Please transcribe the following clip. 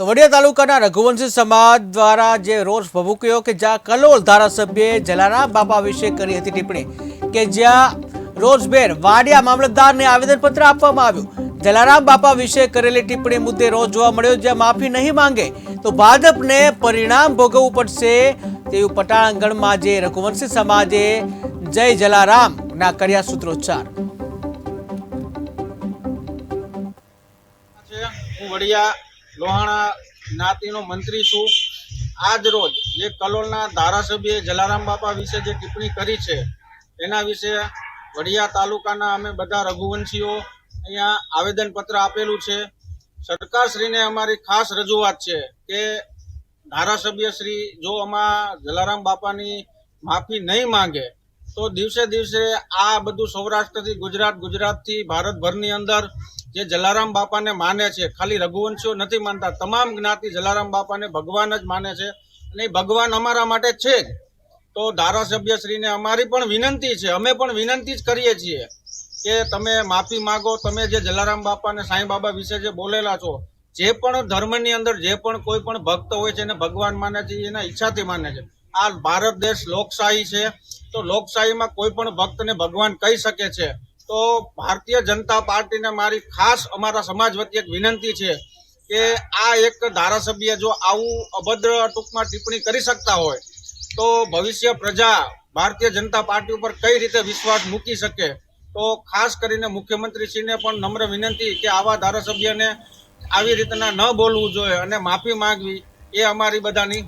તો વડિયા તાલુકાના રઘુવંશી સમાજ દ્વારા જે રોષ ભભૂક્યો કે જ્યાં કલોલ ધારાસભ્યે જલારામ બાપા વિશે કરી હતી ટિપ્પણી કે જ્યાં રોજબેર વાડિયા મામલતદારને આવેદનપત્ર આપવામાં આવ્યું. જલારામ બાપા વિશે કરેલી ટિપ્પણી મુદ્દે રોજ જોવા મળ્યો, જ્યાં માફી નહીં માંગે તો ભાજપને પરિણામ ભોગવવું પડશે તેવું પટાળાંગણમાં જે રઘુવંશી સમાજે જય જલારામ ના કર્યા સૂત્રોચ્ચાર. વડિયા લોહાણા જ્ઞાતિનો મંત્રી છું. આજ રોજ જે કલોલના ધારાસભ્યએ જલારામ બાપા વિશે જે ટિપ્પણી કરી છે એના વિશે વડિયા તાલુકાના અમે બધા રઘુવંશીઓ અહીંયા આવેદનપત્ર આપેલું છે. સરકારશ્રીને અમારી ખાસ રજૂઆત છે કે ધારાસભ્ય શ્રી જો આમાં જલારામ બાપાની માફી નહીં માંગે, તો દિવસે દિવસે આ બધું સૌરાષ્ટ્રથી ગુજરાત, ગુજરાતથી ભારતભરની અંદર જે જલારામ બાપાને માને છે, ખાલી રઘુવંશીઓ નથી માનતા, તમામ જ્ઞાતિ જલારામ બાપાને ભગવાન જ માને છે. અને ભગવાન અમારા માટે છે જ. તો ધારાસભ્યશ્રીને અમારી પણ વિનંતી છે, અમે પણ વિનંતી જ કરીએ છીએ કે તમે માફી માગો, તમે જે જલારામ બાપા અને સાંઈ બાબા વિશે જે બોલેલા છો, જે પણ ધર્મની અંદર જે પણ કોઈ પણ ભક્ત હોય છે, એને ભગવાન માને છે, એના ઈચ્છાથી માને છે. આ ભારત દેશ લોકશાહી છે. તો લોકશાહીમાં કોઈ પણ ભક્તને ભગવાન કહી શકે છે. તો ભારતીય જનતા પાર્ટીને મારી ખાસ અમારા સમાજ વતી એક વિનંતી છે કે આ એક ધારાસભ્ય જો આવું અભદ્ર ટૂંકમાં ટિપ્પણી કરી શકતા હોય, તો ભવિષ્ય પ્રજા ભારતીય જનતા પાર્ટી ઉપર કઈ રીતે વિશ્વાસ મૂકી શકે? તો ખાસ કરીને મુખ્યમંત્રીશ્રીને પણ નમ્ર વિનંતી કે આવા ધારાસભ્યને આવી રીતના ન બોલવું જોઈએ અને માફી માંગવી એ અમારી બધાની